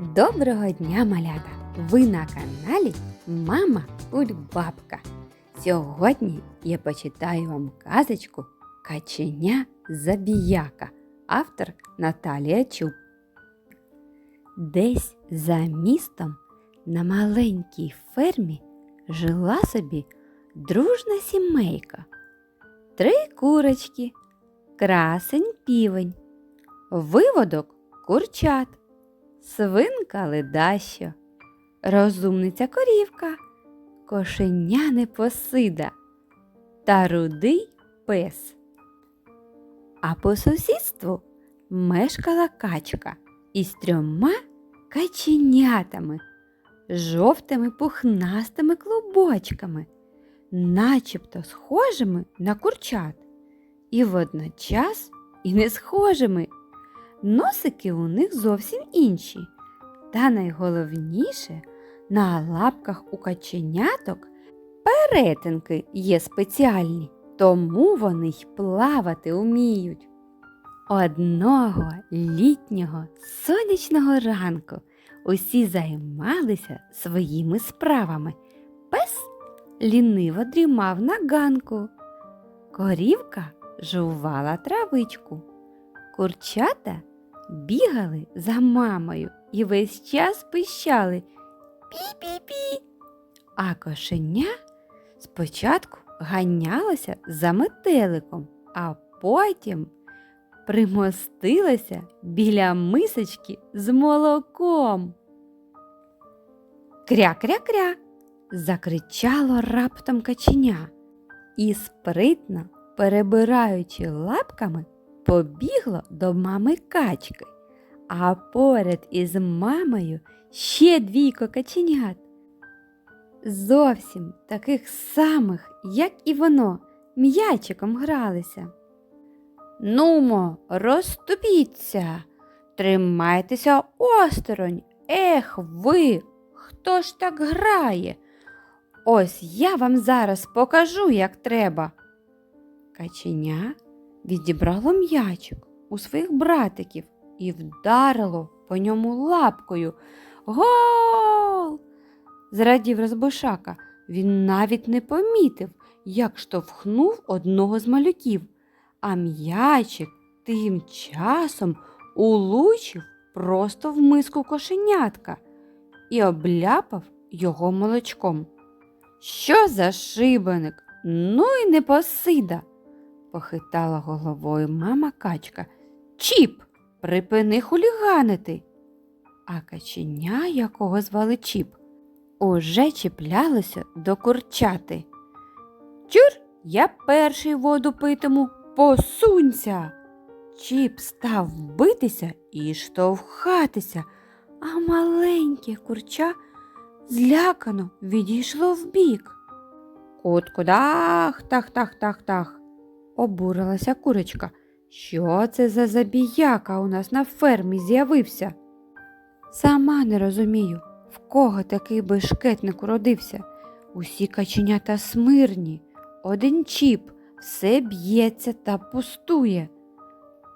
Доброго дня, малята! Ви на каналі Мама Кульбабка. Сьогодні я почитаю вам казочку Каченя Забіяка, автор Наталія Чуб. Десь за містом на маленькій фермі жила собі дружна сімейка. Три курочки, красень півень, виводок курчат свинка ледащо, розумниця корівка, кошеня непосида та рудий пес. А по сусідству мешкала качка із трьома каченятами, жовтими пухнастими клубочками, начебто схожими на курчат, і водночас і не схожими Носики у них зовсім інші. Та найголовніше, на лапках у каченяток перетинки є спеціальні, тому вони й плавати уміють. Одного літнього сонячного ранку усі займалися своїми справами. Пес ліниво дрімав на ганку. Корівка жувала травичку. Курчата бігали за мамою і весь час пищали пі-пі-пі. А кошеня спочатку ганялося за метеликом, а потім примостилося біля мисочки з молоком. Кря-кря-кря. закричало раптом каченя і спритно, перебираючи лапками, побігло до мами качки, а поряд із мамою ще двійко каченят. Зовсім таких самих, як і воно, м'ячиком гралися. Нумо, розступіться, тримайтеся осторонь. Ех ви, хто ж так грає? Ось я вам зараз покажу, як треба. Каченя відібрало м'ячик у своїх братиків і вдарило по ньому лапкою. Гол! Зрадів розбишака. Він навіть не помітив, як штовхнув одного з малюків, а м'ячик тим часом улучив просто в миску кошенятка і обляпав його молочком. Що за шибаник? Ну й непосида похитала головою мама качка. Чіп, припини хуліганити. А каченя, якого звали Чіп, уже чіплялося до курчати. Чур, я перший воду питиму, посунься. Чіп став битися і штовхатися, а маленьке курча злякано відійшло вбік. Кутку дах, тах, тах, тах, тах обурилася курочка. Що це за забіяка у нас на фермі з'явився? Сама не розумію, в кого такий бешкетник уродився. Усі каченята смирні, один чіп, все б'ється та пустує.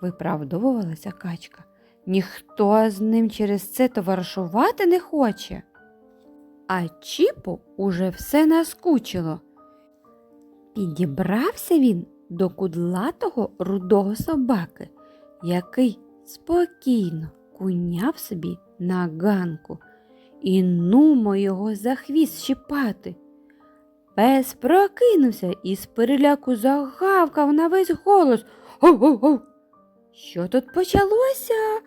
Виправдовувалася качка. Ніхто з ним через це товаришувати не хоче. А чіпу уже все наскучило. Підібрався він до кудлатого рудого собаки, який спокійно куняв собі на ганку і нумо його за хвіст щипати. Пес прокинувся і з переляку загавкав на весь голос. Гов-гов-гов! Що тут почалося?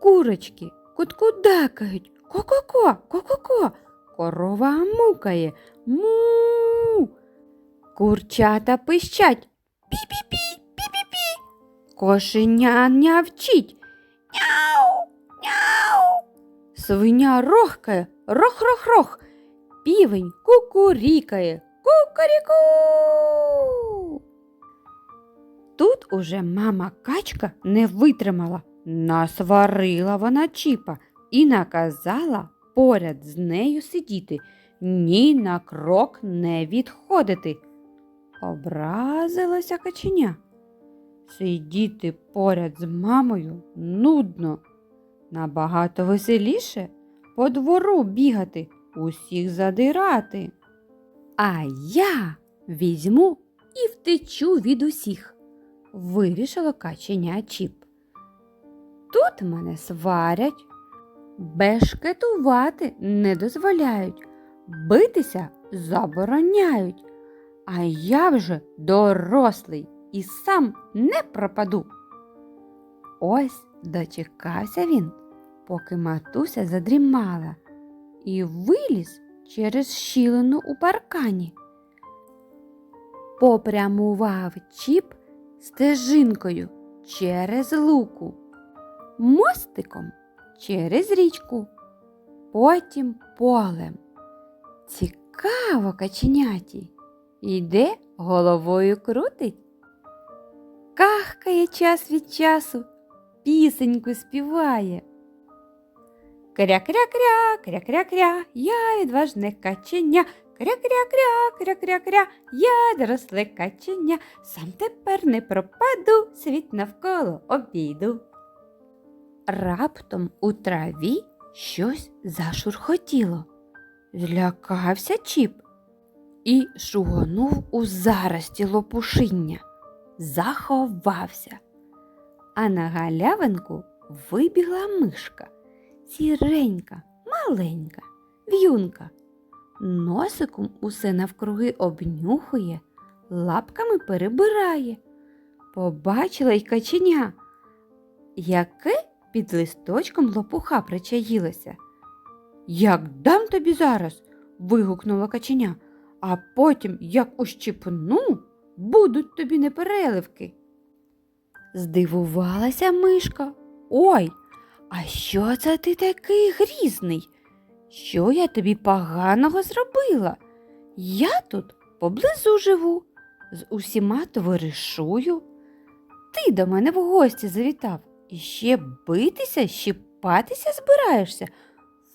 Курочки куткудакають, ко-ко-ко, ко-ко-ко, корова мукає, му. Курчата пищать, Пі-пі-пі, пі-пі-пі. Кошеня нявчить. Няу, няу. Свиня рохкає, рох-рох-рох. Півень кукурікає, кукаріку. Тут уже мама качка не витримала, насварила вона чіпа і наказала поряд з нею сидіти, ні на крок не відходити. Образилася каченя. Сидіти поряд з мамою нудно. набагато веселіше по двору бігати, усіх задирати. А я візьму і втечу від усіх, вирішило каченя Чіп. Тут мене сварять, бешкетувати не дозволяють, битися забороняють. А я вже дорослий і сам не пропаду. Ось дочекався він, поки матуся задрімала, і виліз через щілину у паркані. Попрямував чіп стежинкою через луку, мостиком через річку, потім полем. Цікаво каченяті. Йде головою крутить. Кахкає час від часу, пісеньку співає. Кря-кря-кря, кря-кря-кря, я відважне каченя. Кря-кря-кря, кря-кря-кря, я доросле каченя. Сам тепер не пропаду, світ навколо обійду. Раптом у траві щось зашурхотіло. Злякався Чіп і шугонув у зарості лопушиння, заховався. А на галявинку вибігла мишка, сіренька, маленька, в'юнка. Носиком усе навкруги обнюхує, лапками перебирає. Побачила й каченя, яке під листочком лопуха причаїлося. Як дам тобі зараз? вигукнула каченя, а потім, як ущипну, будуть тобі непереливки. Здивувалася мишка. Ой, а що це ти такий грізний? Що я тобі поганого зробила? Я тут поблизу живу, з усіма товаришую. Ти до мене в гості завітав і ще битися, щіпатися збираєшся.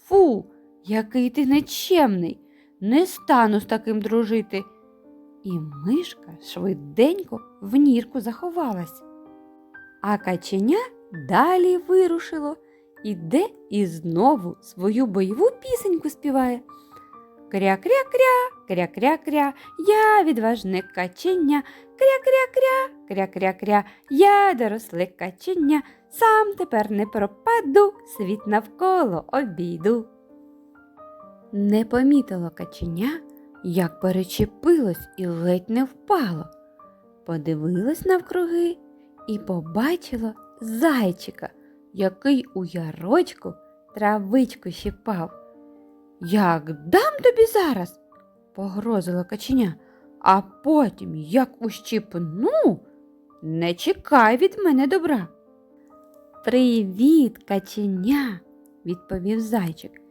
Фу, який ти нечемний, не стану з таким дружити. І мишка швиденько в нірку заховалась. А каченя далі вирушило, іде і знову свою бойову пісеньку співає. Кря-кря-кря, кря-кря-кря, я відважне каченя, кря-кря-кря, кря-кря-кря, я доросле каченя, сам тепер не пропаду, світ навколо обійду. Не помітило каченя, як перечепилось і ледь не впало. Подивилось навкруги і побачило зайчика, який у ярочку травичку щипав. Як дам тобі зараз, погрозила каченя, а потім, як ущипну, не чекай від мене добра. Привіт, каченя, відповів зайчик.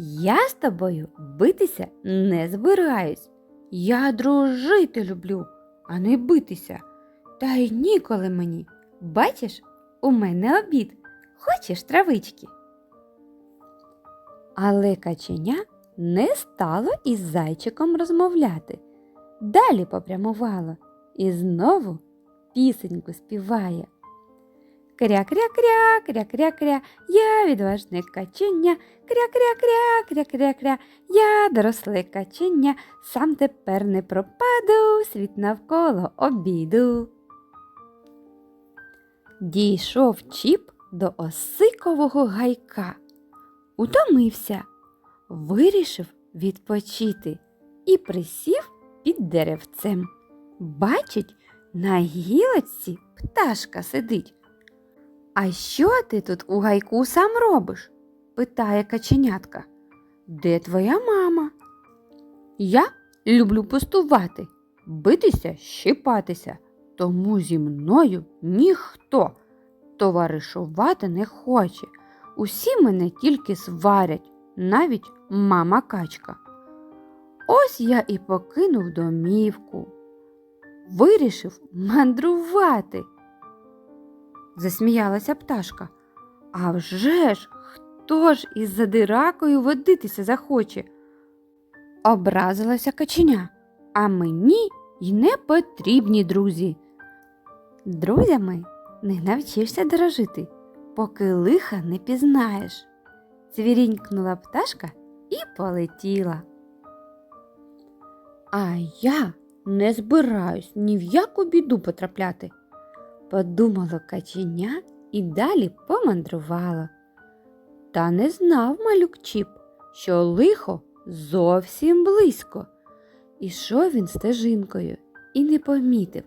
Я з тобою битися не збираюсь. Я дружити люблю, а не битися. Та й ніколи мені. Бачиш, у мене обід. Хочеш травички? Але каченя не стало із зайчиком розмовляти. Далі попрямувало і знову пісеньку співає. Кря-кря-кря, кря-кря-кря, я відважне каченя, кря-кря-кря, кря-кря-кря, я доросле каченя, сам тепер не пропаду, світ навколо обійду. Дійшов чіп до осикового гайка, утомився, вирішив відпочити і присів під деревцем. Бачить, на гілочці пташка сидить. А що ти тут у гайку сам робиш? питає каченятка. Де твоя мама? Я люблю пустувати, битися, щипатися, тому зі мною ніхто товаришувати не хоче. Усі мене тільки сварять, навіть мама качка. Ось я і покинув домівку. Вирішив мандрувати засміялася пташка. А вже ж, хто ж із задиракою водитися захоче? Образилася каченя, а мені й не потрібні друзі. Друзями не навчишся дорожити, поки лиха не пізнаєш. Цвірінькнула пташка і полетіла. А я не збираюсь ні в яку біду потрапляти, подумало каченя і далі помандрувало. Та не знав малюк Чіп, що лихо зовсім близько. Ішов він стежинкою і не помітив,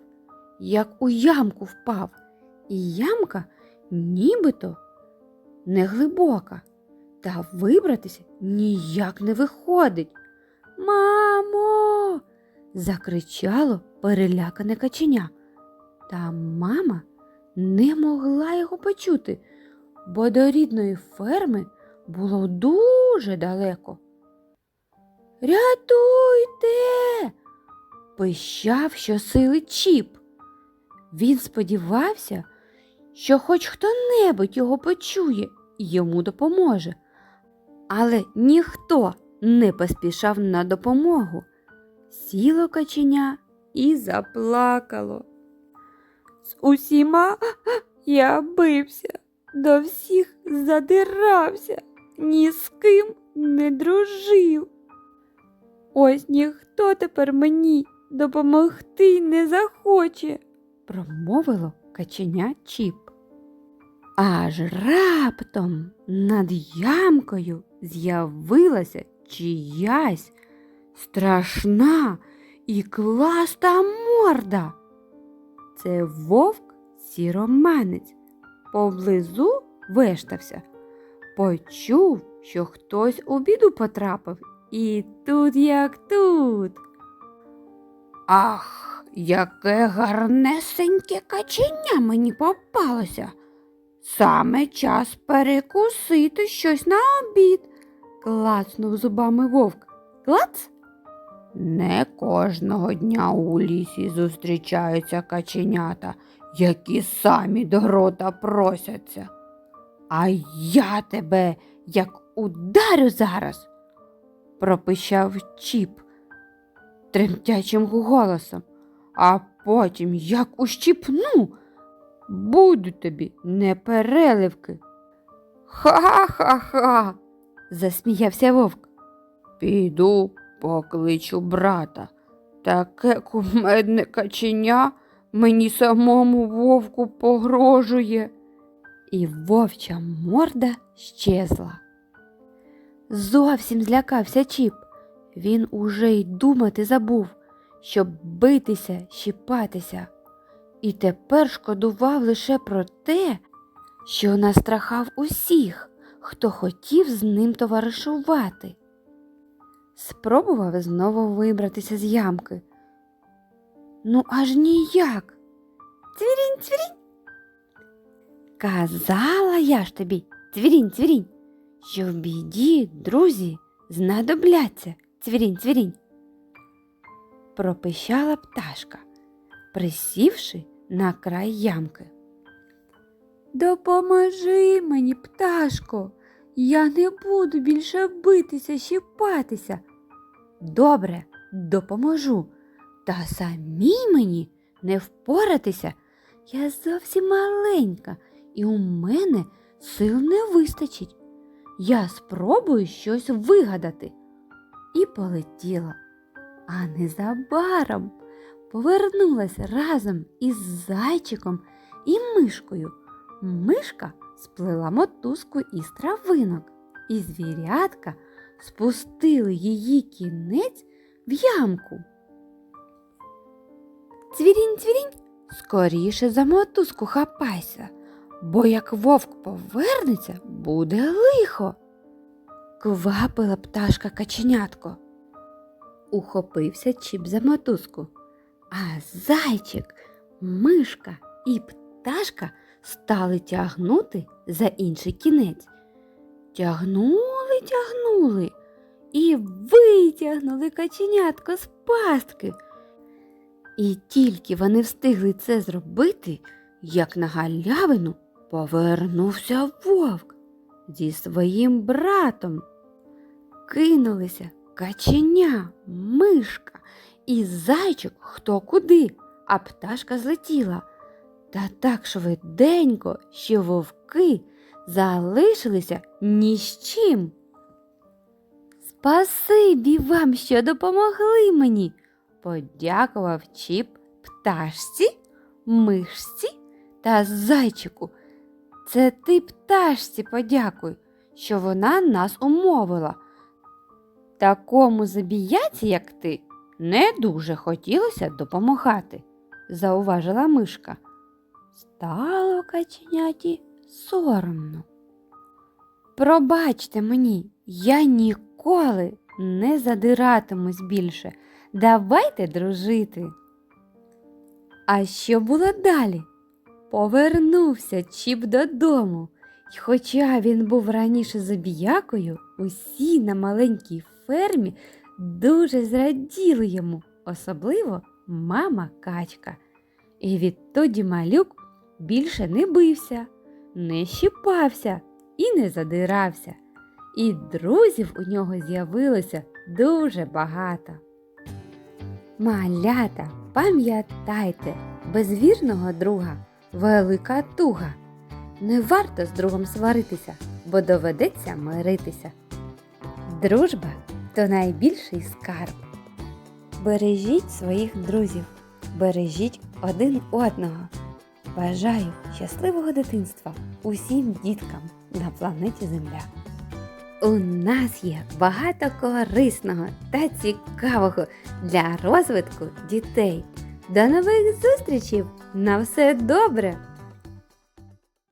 як у ямку впав, і ямка нібито не глибока, та вибратися ніяк не виходить. Мамо. закричало перелякане каченя. Та мама не могла його почути, бо до рідної ферми було дуже далеко. Рятуйте. пищав щосили Чіп. Він сподівався, що хоч хто-небудь його почує і йому допоможе. Але ніхто не поспішав на допомогу. Сіло каченя і заплакало. З усіма я бився, до всіх задирався, ні з ким не дружив. Ось ніхто тепер мені допомогти не захоче, промовило каченя Чіп. Аж раптом над ямкою з'явилася чиясь страшна і класта морда. Це вовк сіроманець поблизу вештався, почув, що хтось у біду потрапив, і тут як тут. Ах, яке гарнесеньке каченя мені попалося. Саме час перекусити щось на обід, клацнув зубами вовк. Клац? Не кожного дня у лісі зустрічаються каченята, які самі до рота просяться. А я тебе як ударю зараз, пропищав Чіп тремтячим голосом, а потім як ущипну. Буду тобі непереливки. Ха-ха-ха, засміявся вовк. Піду покличу брата. Таке кумедне каченя мені самому вовку погрожує. І вовча морда щезла. Зовсім злякався Чіп. Він уже й думати забув, щоб битися, щіпатися і тепер шкодував лише про те, що настрахав усіх, хто хотів з ним товаришувати. Спробував знову вибратися з ямки. Ну, аж ніяк. Цвірінь, цвірінь. Казала я ж тобі, цвірінь, цвірінь, що в біді друзі знадобляться, цвірінь, цвірінь. Пропищала пташка, присівши на край ямки. Допоможи мені, пташко, я не буду більше битися, щіпатися. Добре, допоможу, та самій мені не впоратися. Я зовсім маленька, і у мене сил не вистачить. Я спробую щось вигадати. І полетіла. А незабаром повернулася разом із зайчиком і мишкою. Мишка сплела мотузку із травинок, і звірятка спустили її кінець в ямку. Цвірінь, цвірінь, скоріше за мотузку хапайся, бо як вовк повернеться, буде лихо. Квапила пташка каченятко. Ухопився чіп за мотузку. А зайчик, мишка і пташка стали тягнути за інший кінець. Тягнули, тягнули і витягнули каченятко з пастки. І тільки вони встигли це зробити, як на галявину повернувся вовк зі своїм братом. Кинулися каченя, мишка і зайчик хто куди, а пташка злетіла. Та так швиденько, що вовки залишилися ні з чим. Спасибі вам, що допомогли мені, подякував Чіп пташці, мишці та зайчику. Це ти пташці подякуй, що вона нас умовила. Такому забіяці, як ти, не дуже хотілося допомагати, зауважила мишка. Стало каченяті соромно. Пробачте мені, я ніколи не задиратимусь більше. Давайте дружити. А що було далі? Повернувся Чіп додому, й хоча він був раніше забіякою, усі на маленькій фермі дуже зраділи йому, особливо мама качка. І відтоді малюк більше не бився, не щіпався і не задирався. І друзів у нього з'явилося дуже багато. Малята, пам'ятайте, без вірного друга велика туга. Не варто з другом сваритися, бо доведеться миритися. Дружба то найбільший скарб. Бережіть своїх друзів, бережіть один одного. Бажаю щасливого дитинства усім діткам на планеті Земля. У нас є багато корисного та цікавого для розвитку дітей. До нових зустрічей! На все добре!